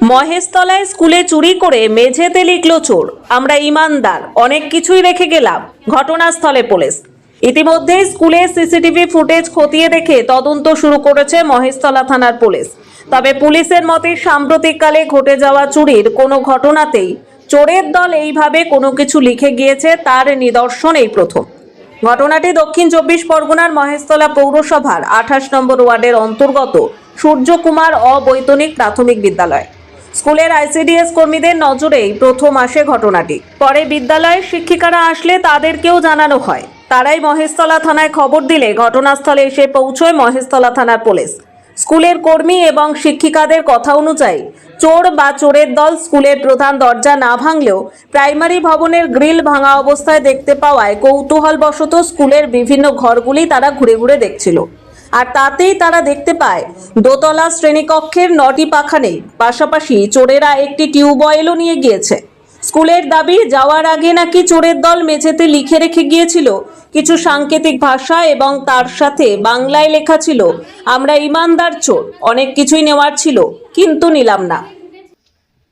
মহেশতলায় স্কুলে চুরি করে মেঝেতে লিখল চোর। আমরা ইমানদার, অনেক কিছুই রেখে গেলাম, ঘটনাস্থলে পুলিশ। ইতিমধ্যেই স্কুলে সিসিটিভি ফুটেজ খতিয়ে দেখে তদন্ত শুরু করেছে মহেশতলা থানার পুলিশ। তবে পুলিশের মতে, সাম্প্রতিককালে ঘটে যাওয়া চুরির কোনো ঘটনাতেই চোরের দল এইভাবে কোনো কিছু লিখে গিয়েছে, তার নিদর্শন এই প্রথম। ঘটনাটি দক্ষিণ চব্বিশ পরগনার মহেশতলা পৌরসভার আঠাশ নম্বর ওয়ার্ডের অন্তর্গত সূর্যকুমার অবৈতনিক প্রাথমিক বিদ্যালয়। স্কুলের আইসিডিএস কর্মীদের নজরেই প্রথম আসে ঘটনাটি। পরে বিদ্যালয়ের শিক্ষিকারা আসলে তাদেরকেও জানানো হয়। তারাই মহেশতলা থানায় খবর দিলে ঘটনাস্থলে এসে পৌঁছয় মহেশতলা থানার পুলিশ। স্কুলের কর্মী এবং শিক্ষিকাদের কথা অনুযায়ী চোর বা চোরের দল স্কুলের প্রধান দরজা না ভাঙলেও প্রাইমারি ভবনের গ্রিল ভাঙা অবস্থায় দেখতে পাওয়ায় কৌতূহলবশত স্কুলের বিভিন্ন ঘরগুলি তারা ঘুরে ঘুরে দেখছিল। আর তাতেই তারা দেখতে পায়, দোতলা শ্রেণীকক্ষের নটি পাখা নেই পাশাপাশি চোরেরা একটি টিউবওয়েলও নিয়ে গিয়েছে। স্কুলের দাবি, যাওয়ার আগে নাকি চোরের দল মেঝেতে লিখে রেখে গিয়েছিল। কিছু সাংকেতিক ভাষা এবং তার সাথে বাংলায় লেখা ছিল, আমরা ইমানদার চোর, অনেক কিছুই নেওয়ার ছিল, কিন্তু নিলাম না।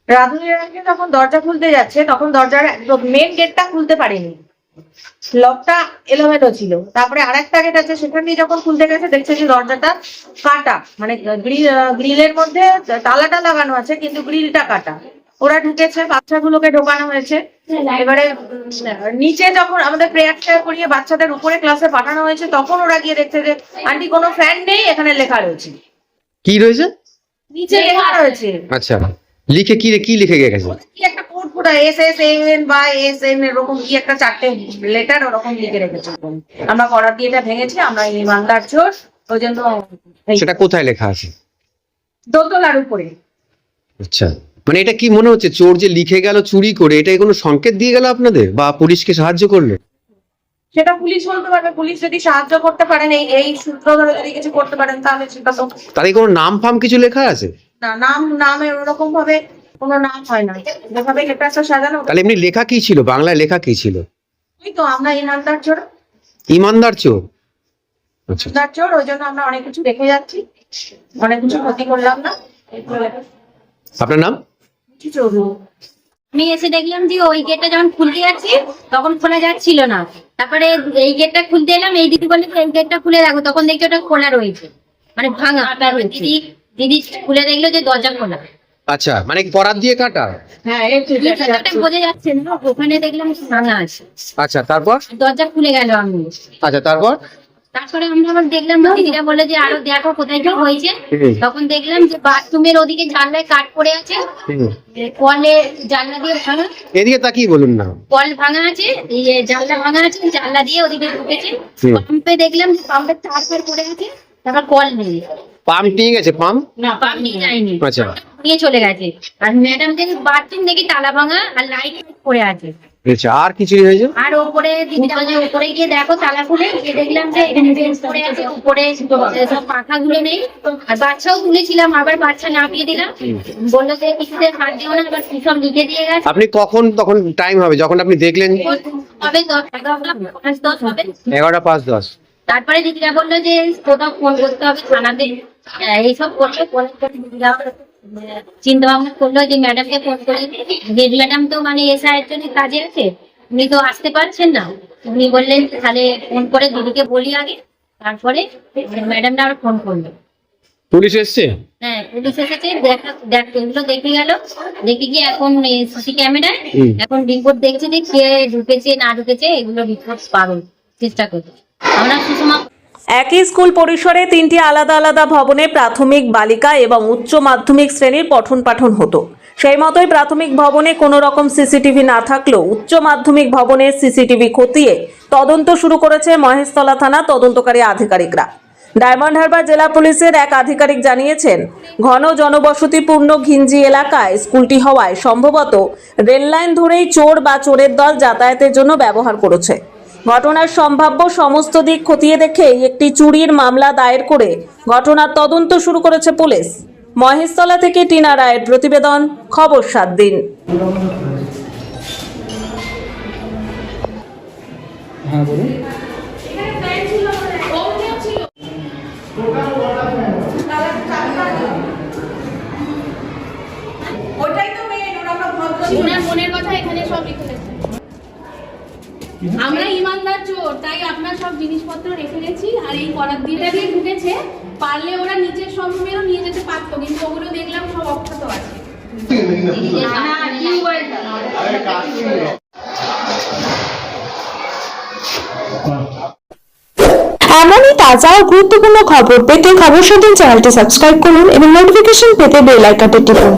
রাধুনী যখন দরজা খুলতে যাচ্ছে, তখন দরজার মেন গেটটা খুলতে পারেনি। লকটা এলোমেলো ছিল। তারপরে আরেকটা গেট আছে সেখান দিয়ে যখন খুলতে গেছে দেখছে যে দরজাটা কাটা। মানে গ্রিল গ্রিলের মধ্যে তালাটা লাগানো আছে কিন্তু গ্রিলটা কাটা। ওরা ঢুকেছে বাচ্চাগুলোকে ঢোকানো হয়েছে। এবারে নিচে যখন আমাদের প্রেয়ার টেয়ার করিয়ে বাচ্চাদের উপরে ক্লাসে পাঠানো হয়েছে তখন ওরা গিয়ে দেখছে যে আন্টি কোনো ফ্যান নেই এখানে লেখা রয়েছে। কি রয়েছে? নিচে লেখা রয়েছে। আচ্ছা লিখে কি কি লিখে গেছে? এস এস এন বা এস এন এরকম কি একটা চারটে লেটার ওরকম লিখে রেখেছে। আমরা করার দিয়ে এটা ভেঙেছি আমরা এই চোর ওই জন্য সেটা কোথায় লেখা আছে? দোতলার উপরে। আচ্ছা মানে এটা কি মনে হচ্ছে চোর যে লিখে গেল চুরি করে এটা কোনো সংকেত দিয়ে গেল আপনাদের? বা পুলিশকে সাহায্য করল? সেটা পুলিশ বলতে পারবে পুলিশ যদি সাহায্য করতে পারেন এই এই সূত্র ধরে যদি কিছু করতে পারেন তাহলে সেটা তো তাদের কোনো নাম ফাম কিছু লেখা আছে? না নাম নামে ওরকম ভাবে কোনো নাম হয় না। যেভাবে লেটারটা সাজানো। তাহলে এমনি লেখা কি ছিল? বাংলায় লেখা কি ছিল? ওই তো আমরা ইমানদার চোর। ইমানদার চোর? আচ্ছা। ইমানদার চোর ওই জন্য আমরা অনেক কিছু দেখে যাচ্ছি। অনেক কিছু ক্ষতি করলাম না। আপনার নাম? আমি এসে দেখলাম যে ওই গেটটা যখন খুলতে যাচ্ছি তখন খোলা যাচ্ছিল না। তারপরে এই গেটটা খুলতে এলাম এই দিদি বললে এই গেটটা খুলে রাখো। তখন দেখছি ওটা খোলা রয়েছে। মানে ভাঙা তারপরে দিদি দিদি খুলে দেখল যে দরজা খোলা। আচ্ছা মানে পরাত দিয়ে কাটা? হ্যাঁ। বোঝা যাচ্ছে না ওখানে দেখলাম ভাঙা আছে। আচ্ছা তারপর? দরজা খুলে গেল আমি। আচ্ছা তারপর? তারপরে আমরা আবার দেখলাম দিদিরা বলে যে আরও দেখো কোথায় কি হয়েছে তখন দেখলাম যে বাথরুমের ওদিকে জানলায় কাঠ পড়ে আছে। কলে জানলা দিয়ে ভাঙা। এদিকে তাকিয়ে বলুন না। কল ভাঙা আছে এই যে জানলা ভাঙা আছে জানলা দিয়ে ওদিকে ঢুকেছে। পাম্পে দেখলাম যে পাম্পের তার পড়ে গেছে তারপর কল নেই। পাম্প নিয়ে গেছে পাম্প না পাম্প নিয়ে যায়নি। আচ্ছা। নিয়ে চলে গেছে। আর বাথরুম দেখি তালা ভাঙা আর লাইট পড়ে আছে। আচ্ছা আর কি চুরি হয়েছে? আর ওপরে দিদিটা বলছে গিয়ে দেখো তালা খুলে। গিয়ে দেখলাম যে এখানে বেঞ্চ পড়ে আছে উপরে সব পাখা গুলো নেই। আর বাচ্চাও তুলেছিলাম আবার বাচ্চা নামিয়ে দিলাম। বলল যে কিছুতে হাত দিও না আবার সব লিখে দিয়ে গেছে। আপনি কখন তখন টাইম হবে? যখন আপনি দেখলেন? হবে দশ এগারোটা পাঁচ দশ হবে। এগারোটা পাঁচ দশ। তারপরে দিদিরা বলল যে কোথাও ফোন করতে হবে থানাতে। এইসব করলে পরে চিন্তা ভাবনা করল যে ম্যাডামকে ফোন করে। হেড ম্যাডাম তো মানে এসআই এর জন্য কাজে আছে উনি তো আসতে পারছেন না। উনি বললেন তাহলে ফোন করে দিদিকে বলি আগে। তারপরে ম্যাডামটা আবার ফোন করল। পুলিশ এসছে? হ্যাঁ পুলিশ এসেছে দেখা দেখ এগুলো দেখে গেল। দেখে গিয়ে এখন সিসি ক্যামেরায় এখন রিপোর্ট দেখছে যে কে ঢুকেছে না ঢুকেছে এগুলো রিপোর্ট পাবেন চেষ্টা করছে। আমরা সুষমা একই স্কুল পরিসরে তিনটি আলাদা আলাদা ভবনে প্রাথমিক বালিকা এবং উচ্চ মাধ্যমিক শ্রেণির পঠন পাঠন হতো। সেই মতোই প্রাথমিক ভবনে কোনো রকম সিসিটিভি না থাকলেও উচ্চ মাধ্যমিক ভবনের সিসিটিভি খতিয়ে তদন্ত শুরু করেছে মহেশতলা থানা তদন্তকারী আধিকারিকরা। ডায়মন্ড হারবার জেলা পুলিশের এক আধিকারিক জানিয়েছেন, ঘন জনবসতিপূর্ণ ঘিঞ্জি এলাকায় স্কুলটি হওয়ায় সম্ভবত রেললাইন ধরেই চোর বা চোরের দল যাতায়াতের জন্য ব্যবহার করেছে। ঘটনার সম্ভাব্য সমস্ত দিক খতিয়ে দেখেই একটি চুরির মামলা দায়ের করে ঘটনার তদন্ত শুরু করেছে পুলিশ। মহেশতলা থেকে টিনা রায়ের প্রতিবেদন খবর সাত দিন। হ্যাঁ বলুন। ওনার মনের কথা এখানে সব লিখে আমরা ইমানদার চোর তাই আপনার সব জিনিসপত্র রেখে গেছি আর এই করার দিয়ে দিয়ে ঢুকেছে পারলে ওরা নিচের সম্ভবেরও নিয়ে যেতে পারতো কিন্তু ওগুলো দেখলাম সব অক্ষত আছে। এমনই তাজা ও গুরুত্বপূর্ণ খবর পেতে খবর সাথে চ্যানেলটি সাবস্ক্রাইব করুন এবং নোটিফিকেশন পেতে বেল আইকনটি টিপুন।